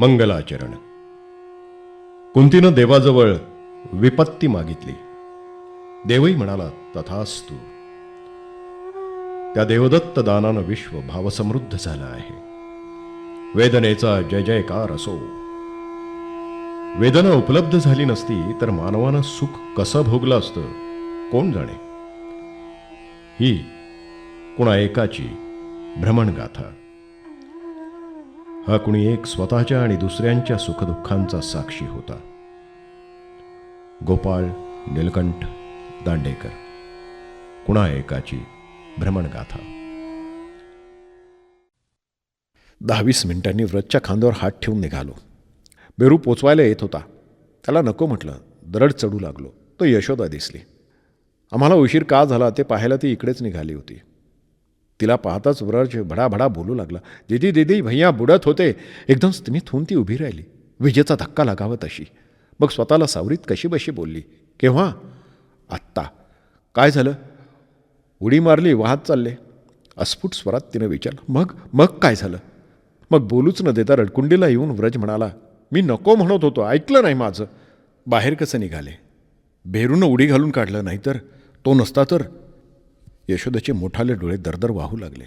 मंगलाचरण. कुंतीनं देवाजवळ विपत्ती मागितली. देवही म्हणाला तथास्तु त्या देवदत्त दानानं विश्व भावसमृद्ध झालं आहे. वेदनेचा जय जयकार असो. वेदना उपलब्ध झाली नसती तर मानवानं सुख कसं भोगलं असतं कोण जाणे? ही कुणा एकाची भ्रमणगाथा. हा कुणी एक स्वतःच्या आणि दुसऱ्यांच्या सुखदुःखांचा साक्षी होता. गोपाळ निलकंठ दांडेकर. कुणा एकाची भ्रमणगाथा? दहावीस मिनिटांनी व्रतच्या खांद्यावर हात ठेवून निघालो. बेरू पोचवायला येत होता. त्याला नको म्हटलं. दरड चढू लागलो. तो यशोदा दिसली. आम्हाला उशीर का झाला ते पाहायला ती इकडेच निघाली होती. तिला पाहताच व्रज भडाभडा बोलू लागला. दिदी दिदी भैया बुडत होते. एकदम स्मित होऊन ती उभी राहिली. विजेचा धक्का लागावा तशी मग स्वतःला सावरीत कशी बशी बोलली. केव्हा? आत्ता. काय झालं? उडी मारली वाहत चालले. अस्फुट स्वरात तिनं विचारलं. मग मग काय झालं? मग बोलूच न देता रडकुंडीला येऊन व्रज म्हणाला मी नको म्हणत होतो ऐकलं नाही माझं. बाहेर कसं निघाले? भेरूनं उडी घालून काढलं नाहीतर? तो नसता तर? यशोदाचे मोठाले डोळे दरदर वाहू लागले.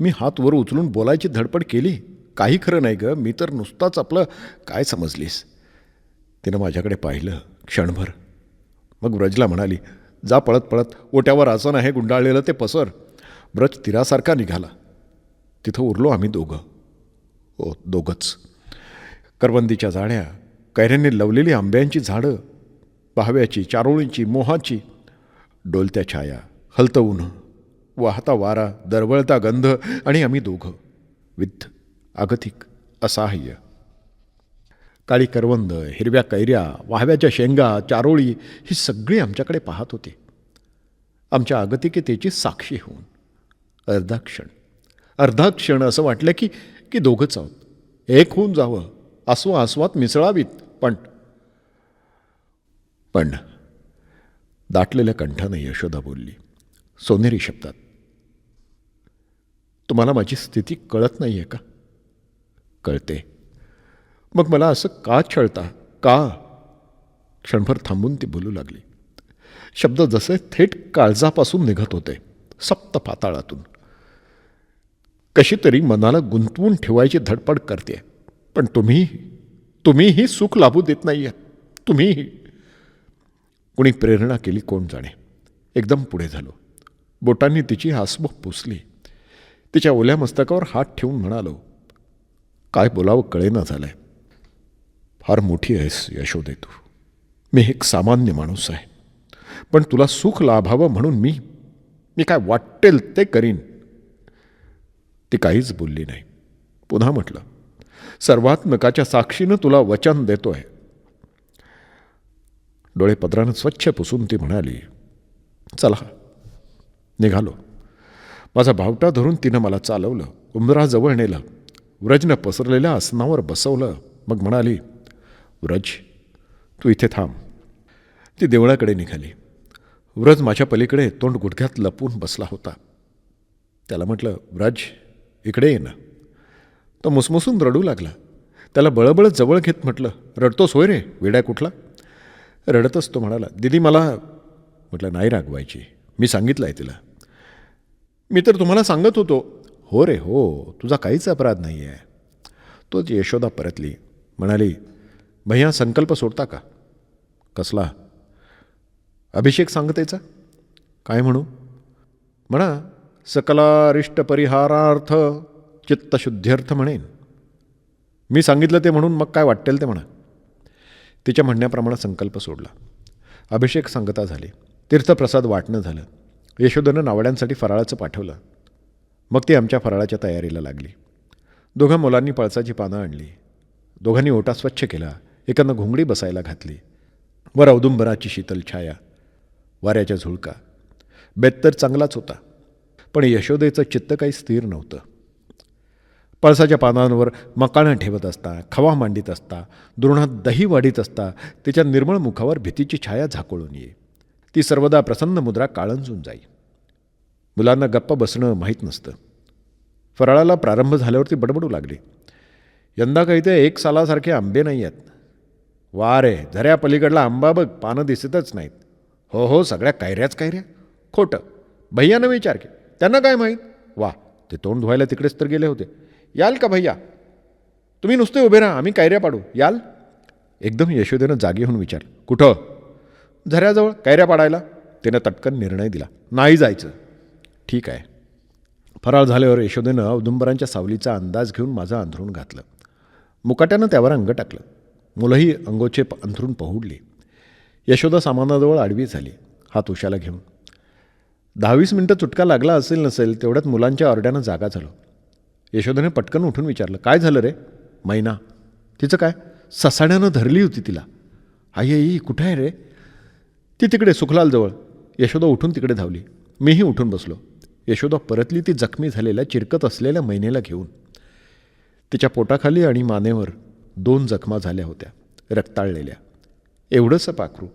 मी हात वर उचलून बोलायची धडपड केली. काही खरं नाही ग मी तर नुसताच आपलं काय समजलीस. तिनं माझ्याकडे पाहिलं क्षणभर. मग व्रजला म्हणाली जा पळत पळत. ओट्यावर आसन आहे गुंडाळलेलं ते पसर. ब्रज तिरासारखा निघाला. तिथं उरलो आम्ही दोघं. ओ दोघंच. करवंदीच्या जाळ्या कैऱ्यांनी लवलेली आंब्यांची झाडं पहाव्याची चारोळींची मोहाची डोलत्या छाया. हलतं ऊन वाहता वारा दरवळता गंध आणि आम्ही दोघं. विद्ध आगतिक असहाय्य. काळी करवंद हिरव्या कैऱ्या वाहव्याच्या शेंगा चारोळी ही सगळी आमच्याकडे पाहत होती. आमच्या आगतिकतेची साक्षी होऊन. अर्धा क्षण. अर्धा क्षण असं वाटलं की की दोघंच आहोत. एक होऊन जावं. आसवा आसवात मिसळावीत. पण पण दाटलेल्या कंठानं यशोदा बोलली. सोनेरी शब्दात. तुम्हाला माझी स्थिती कळत नाही आहे का? कळते. मग मला असं का छळता? का? क्षणभर थांबून ती बोलू लागली. शब्द जसे थेट काळजापासून निघत होते सप्त पाताळातून. कशी तरी मनाला गुंतवून ठेवायची धडपड करते पण तुम्ही तुम्हीही सुख लाभू देत नाही तुम्हीही. कुणी प्रेरणा केली कोण जाणे? एकदम पुढे झालो. बोटांनी तिची हासमुख पुसली. तिच्या ओल्या मस्तकावर हात ठेवून म्हणालो काय बोलावं कळेना झालंय. फार मोठी आहेस यशोदे तू मी एक सामान्य माणूस आहे. पण तुला सुख लाभावं म्हणून मी मी काय वाटेल ते करीन. ती काहीच बोलली नाही. पुन्हा म्हटलं सर्वात्मकाच्या साक्षीनं तुला वचन देतो आहे डोळे पदरानं स्वच्छ पुसून ती म्हणाली चला निघालो. माझा भावटा धरून तिनं मला चालवलं. उंबराजवळ नेलं. व्रजनं पसरलेल्या आसनावर बसवलं. मग म्हणाली व्रज तू इथे थांब. ती देवळाकडे निघाली. व्रज माझ्या पलीकडे तोंड गुडघ्यात लपून बसला होता. त्याला म्हटलं व्रज इकडे ये ना. तो मुसमुसून रडू लागला. त्याला बळबळ जवळ घेत म्हटलं रडतोस होय रे वेड्या कुठला? रडतच तो म्हणाला दिदी मला म्हटलं नाही रागवायची. मी सांगितलं आहे तिला. मी तर तुम्हाला सांगत होतो हो रे हो तुझा काहीच अपराध नाही आहे तोच यशोदा परतली. म्हणाली भैया संकल्प सोडता का? कसला? अभिषेक सांगतेचा. काय म्हणू? म्हणा सकलारिष्ट परिहारार्थ चित्तशुद्ध्यर्थ म्हणेन. मी सांगितलं ते म्हणून मग काय वाटेल ते म्हणा. तिच्या म्हणण्याप्रमाणे संकल्प सोडला. अभिषेक सांगता झाले. तीर्थप्रसाद वाटणं झालं. यशोदनं नावड्यांसाठी फराळाचं पाठवलं. मग ती आमच्या फराळाच्या तयारीला लागली. दोघं मुलांनी पळसाची पानं आणली. दोघांनी ओटा स्वच्छ केला. एकानं घोंगडी बसायला घातली. वर औदुंबराची शीतल छाया. वाऱ्याच्या झुळका. बेत तर चांगलाच होता. पण यशोदेचं चित्त काही स्थिर नव्हतं. पळसाच्या पानांवर मकाणं ठेवत असता खवा मांडीत असता दुर्णात दही वाढीत असता तिच्या निर्मळ मुखावर भीतीची छाया झाकोळून ये. ती सर्वदा प्रसन्न मुद्रा काळंजून जाई. मुलांना गप्प बसणं माहीत नसतं. फराळाला प्रारंभ झाल्यावर ती बडबडू लागली. यंदा काही ते एक सालासारखे आंबे नाही आहेत. वा रे झऱ्या पलीकडला आंबा बघ पानं दिसतच नाहीत. हो हो सगळ्या कायऱ्याच कायऱ्या खोटं. भैयानं विचार की त्यांना काय माहीत? वा ते तोंड धुवायला तिकडेच तर गेले होते. याल का भैया? तुम्ही नुसते उभे राहा आम्ही कायऱ्या पाडू. याल? एकदम यशोदेनं जागी होऊन विचार कुठं? झऱ्याजवळ कैऱ्या पाडायला त्यानं तटकन निर्णय दिला. नाही जायचं. ठीक आहे. फराळ झाल्यावर यशोदेनं औदुंबरांच्या सावलीचा अंदाज घेऊन माझं अंथरूण घातलं. मुकाट्यानं त्यावर अंग टाकलं. मुलंही अंगोचे प- अंथरूण पहुडली. यशोदा सामानाजवळ आडवी झाली. हात उशाला घेऊन दहावीस मिनटं चुटका लागला असेल नसेल तेवढ्यात मुलांच्या ऑरड्यानं जागा झालो. यशोदाने पटकन उठून विचारलं काय झालं रे? मैना. तिचं काय? ससाण्यानं धरली होती तिला. आई आई कुठं आहे रे? ती तिकडे सुखलालजवळ. यशोदा उठून तिकडे धावली. मीही उठून बसलो. यशोदा परतली ती जखमी झालेल्या चिरकत असलेल्या महिनेला घेऊन. तिच्या पोटाखाली आणि मानेवर दोन जखमा झाल्या होत्या. रक्ताळलेल्या. एवढंसं पाखरू.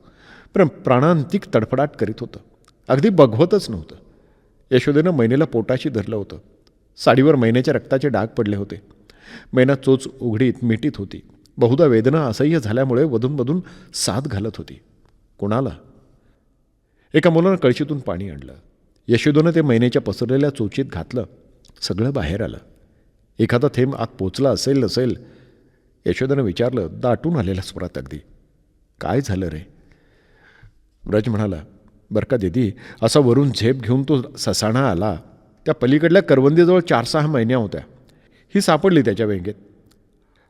पण प्राणांतिक तडफडाट करीत होतं. अगदी बघवतच नव्हतं. यशोदेनं मैनेला पोटाशी धरलं होतं. साडीवर महिन्याच्या रक्ताचे डाग पडले होते. मैना चोच उघडीत मिटीत होती. बहुधा वेदना असह्य झाल्यामुळे वधून साथ घालत होती. कोणाला? एका मुलानं कळशीतून पाणी आणलं. यशोदनं ते महिन्याच्या पसरलेल्या चोचीत घातलं. सगळं बाहेर आलं. एखादा थेंब आत पोचला असेल नसेल यशोदनं विचारलं दाटून आलेल्या स्वरात अगदी. काय झालं रे? ब्रज म्हणाला बरं का दिदी असा वरून झेप घेऊन तो ससाणा आला. त्या पलीकडल्या करवंदीजवळ चार सहा महिन्या होत्या. ही सापडली त्याच्या व्यंगेत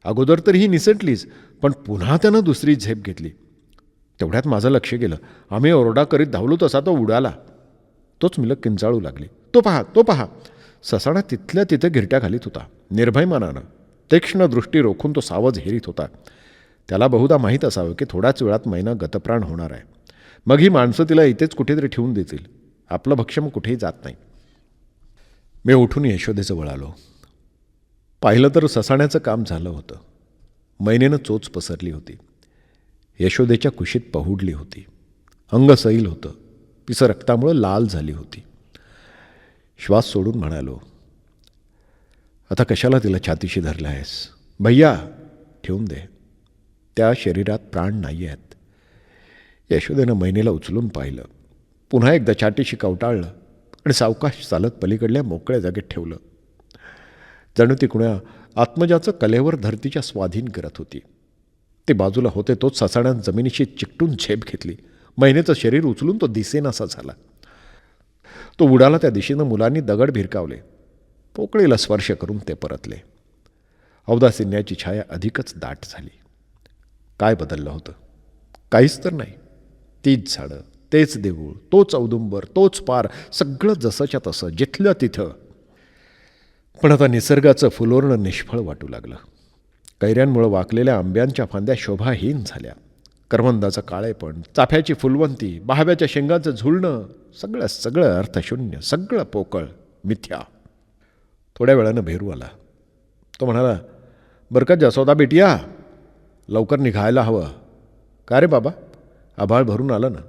अगोदर तर ही निसटलीच पण पुन्हा त्यानं दुसरी झेप घेतली. तेवढ्यात माझं लक्ष गेलं. आम्ही ओरडा करीत धावलो तसा तो उडाला. तोच मिलक किंचाळू लागली. तो पहा तो पहा. ससाणा तिथल्या तिथं गिरट्या घालीत होता. निर्भयमानानं. तीक्ष्ण दृष्टी रोखून तो सावज हेरीत होता. त्याला बहुधा माहीत असावं की थोड्याच वेळात मैना गतप्राण होणार आहे. मग ही माणसं तिला इथेच कुठेतरी ठेवून देतील. आपलं भक्ष्य मग कुठेही जात नाही. मी उठून यशोदेजवळ आलो. पाहिलं तर ससाण्याचं काम झालं होतं. मैनेनं चोच पसरली होती. यशोदेच्या कुशीत पहुडली होती. अंग सैल होतं. तिचं रक्तामुळं लाल झाली होती. श्वास सोडून म्हणालो आता कशाला तिला छातीशी धरला आहेस भैया ठेवून दे. त्या शरीरात प्राण नाही आहेत. यशोदेनं महिनेला उचलून पाहिलं. पुन्हा एकदा छातीशी कवटाळलं आणि सावकाश चालत पलीकडल्या मोकळ्या जागेत ठेवलं. जणू ती कुण्या आत्मजाचं कलेवर धरतीच्या स्वाधीन करत होती. ते बाजूला होते तोच ससाण्यात जमिनीशी चिकटून झेप घेतली. महिनेचं शरीर उचलून तो दिसेनासा झाला. तो उडाला त्या दिशेनं मुलांनी दगड भिरकावले. पोकळीला स्पर्श करून ते परतले. औदासिन्याची छाया अधिकच दाट झाली. काय बदललं होतं? काहीच तर नाही. तीच झाडं तेच देऊळ तोच औदुंबर तोच पार सगळं जसंच्या तसं जिथलं तिथं. पण आता निसर्गाचं फुलोरणं निष्फळ वाटू लागलं. कैऱ्यांमुळं वाकलेल्या आंब्यांच्या फांद्या शोभाहीन झाल्या. करवंदाचं काळेपण चाफ्याची फुलवंती बहाव्याच्या शेंगाचं झुलणं सगळं सगळं अर्थशून्य सगळं पोकळ मिथ्या. थोड्या वेळानं भेरू आला. तो म्हणाला बरं का जसोदा बेटिया लवकर निघायला हवं. का रे बाबा? आभाळ भरून आलं ना.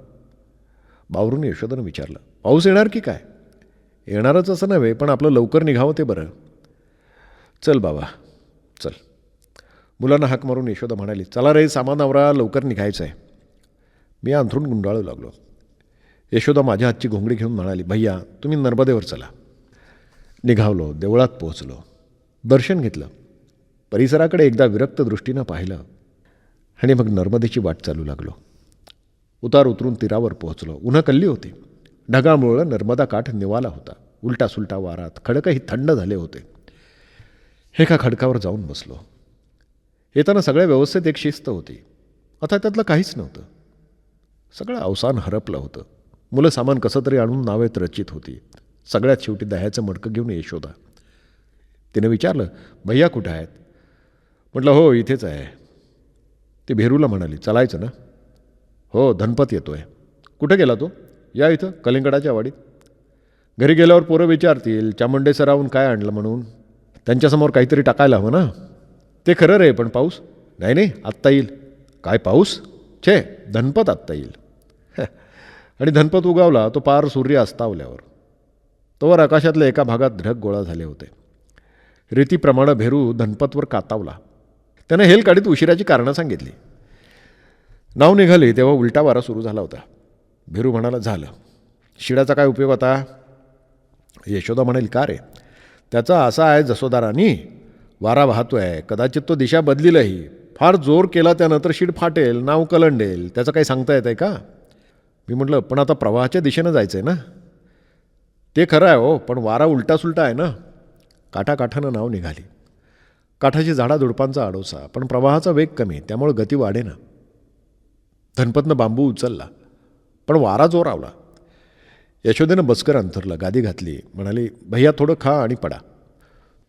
बावरून यशोदानं विचारलं पाऊस येणार की काय? येणारच असं नव्हे पण आपलं लवकर निघावं ते बरं. चल बाबा चल. मुलांना हाक मारून यशोदा म्हणाली चला रे सामान आवरा लवकर निघायचं आहे मी अंथरून गुंडाळू लागलो. यशोदा माझ्या हातची घोंगडी घेऊन म्हणाली भैया तुम्ही नर्मदेवर चला. निघावलो देवळात पोहोचलो. दर्शन घेतलं. परिसराकडे एकदा विरक्त दृष्टीनं पाहिलं आणि मग नर्मदेची वाट चालू लागलो. उतार उतरून तीरावर पोहोचलो. उन्हा कल्ली होती. ढगामुळं नर्मदा काठ निवाला होता. उलटा सुलटा वारात खडकही थंड झाले होते. एका खडकावर जाऊन बसलो. येताना सगळ्या व्यवस्थेत एक शिस्त होती. आता त्यातलं काहीच नव्हतं. सगळं अवसान हरपलं होतं. मुलं सामान कसं तरी आणून नावेत रचित होती. सगळ्यात शेवटी दह्याचं मडकं घेऊन यशोदा तिने विचारलं भैया कुठं आहेत? म्हटलं हो इथेच आहे. ती भेरूला म्हणाली चलायचं ना? हो धनपत येतो आहे कुठं गेला तो? या इथं कलिंगडाच्या वाडीत. घरी गेल्यावर पोरं विचारतील चामुंडे सरावून काय आणलं म्हणून? त्यांच्यासमोर काहीतरी टाकायला हवं ना? ते खरं रे पण पाऊस? नाही नाही आत्ता येईल. काय पाऊस? छे धनपत आत्ता येईल. आणि धनपत उगावला तो पार सूर्य अस्तावल्यावर. तोवर आकाशातल्या एका भागात ढग गोळा झाले होते. रीतीप्रमाणे भेरू धनपतवर कातावला. त्यानं हेल काढीत उशिराची कारणं सांगितली. नाव निघाली तेव्हा उलटा वारा सुरू झाला होता. भेरू म्हणाला झालं. शिडाचा काय उपयोग होता यशोदा म्हणेल का रे? त्याचा असा आहे जसोदारानी वारा वाहतोय. कदाचित तो दिशा बदलीलही. फार जोर केला त्यानंतर शीड फाटेल नाव कलंडेल. त्याचं काही सांगता येत आहे का? मी म्हटलं पण आता प्रवाहाच्या दिशेनं जायचं आहे ना? ते खरं आहे हो पण वारा उलटासुलटा आहे ना. काठाकाठानं नाव निघाली. काठाची झाडा झुडपांचा आडोसा पण प्रवाहाचा वेग कमी त्यामुळे गती वाढेना. धनपतनं बांबू उचलला पण वारा जोरावला यशोदेनं बसकर अंथरलं गादी घातली. म्हणाली भैया थोडं खा आणि पडा.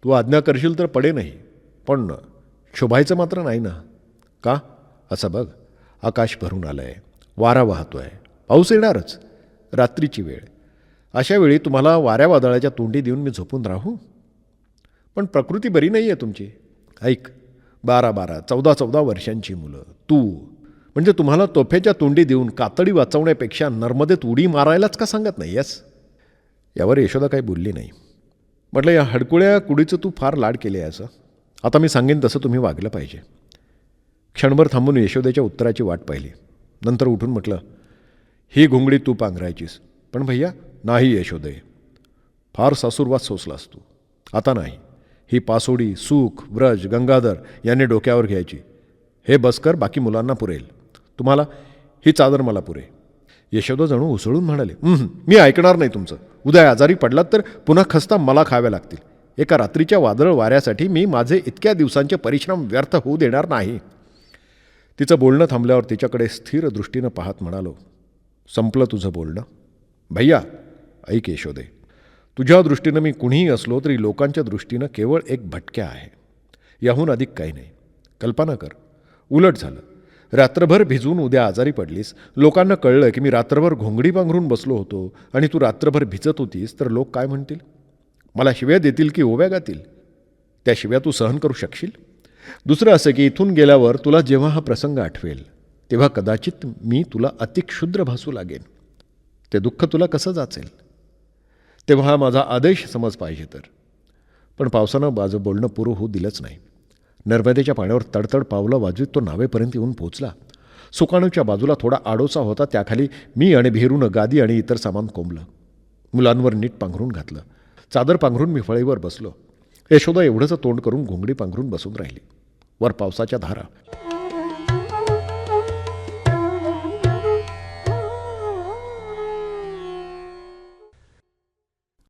तू आज्ञा करशील तर पडे नाही. पण शोभायचं मात्र नाही ना. का? असं बघ. आकाश भरून आलं आहे वारा वाहतो आहे पाऊस येणारच. रात्रीची वेळ. अशा वेळी तुम्हाला वाऱ्या वादळाच्या तोंडी देऊन मी झोपून राहू? पण प्रकृती बरी नाही आहे तुमची. ऐक. बारा बारा चौदा चौदा वर्षांची मुलं. तू. म्हणजे तुम्हाला तोफेच्या तोंडी देऊन कातडी वाचवण्यापेक्षा नर्मदेत उडी मारायलाच का सांगत नाही यस? यावर यशोदा काही बोलली नाही. म्हटलं या हडकुळ्या कुडीचं तू फार लाड केले आहे असं आता मी सांगेन तसं तुम्ही वागलं पाहिजे. क्षणभर थांबून यशोदेच्या उत्तराची वाट पाहिली. नंतर उठून म्हटलं ही घोंगडी तू पांघरायचीस पण भैया नाही यशोदे फार सासूरवाद सोसलास तू. आता नाही. ही पासोडी सुख व्रज गंगाधर यांनी डोक्यावर घ्यायची. हे बसकर बाकी मुलांना पुरेल. तुम्हाला ही चादर मला पुरे. यशोदा जणू उसळून म्हणाले मी ऐकणार नाही तुमचं. उद्या आजारी पडलात तर पुन्हा खस्ता मला खाव्या लागतील. एका रात्रीच्या वादळ वाऱ्यासाठी मी माझे इतक्या दिवसांचे परिश्रम व्यर्थ होऊ देणार नाही. तिचं बोलणं थांबल्यावर तिच्याकडे स्थिर दृष्टीनं पाहत म्हणालो संपलं तुझं बोलणं? भैया ऐक यशोदे तुझ्या दृष्टीनं मी कुणीही असलो तरी लोकांच्या दृष्टीनं केवळ एक भटक्या आहे. याहून अधिक काही नाही. कल्पना कर. उलट झालं. रात्रभर भिजून उद्या आजारी पडलीस. लोकांना कळलं की मी रात्रभर घोंगडी पांघरून बसलो होतो आणि तू रात्रभर भिजत होतीस तर लोक काय म्हणतील? मला शिव्या देतील की ओव्या गातील? त्या शिव्या तू सहन करू शकशील? दुसरं असं की इथून गेल्यावर तुला जेव्हा हा प्रसंग आठवेल तेव्हा कदाचित मी तुला अतिक्षुद्र भासू लागेन. ते दुःख तुला कसं जाचेल? तेव्हा हा माझा आदेश समज पाहिजे तर. पण पावसानं माझं बोलणं पुरं होऊ दिलंच नाही. नर्मदेच्या पाण्यावर तडतड पावलं वाजवीत तो नावेपर्यंत येऊन पोचला सुकाणूच्या बाजूला थोडा आडोसा होता त्याखाली मी आणि भेरून गादी आणि इतर सामान कोंबलं. मुलांवर नीट पांघरून घातलं. चादर पांघरून मी फळीवर बसलो. यशोदा एवढंच तोंड करून घोंगडी पांघरून बसून राहिली. वर पावसाच्या धारा.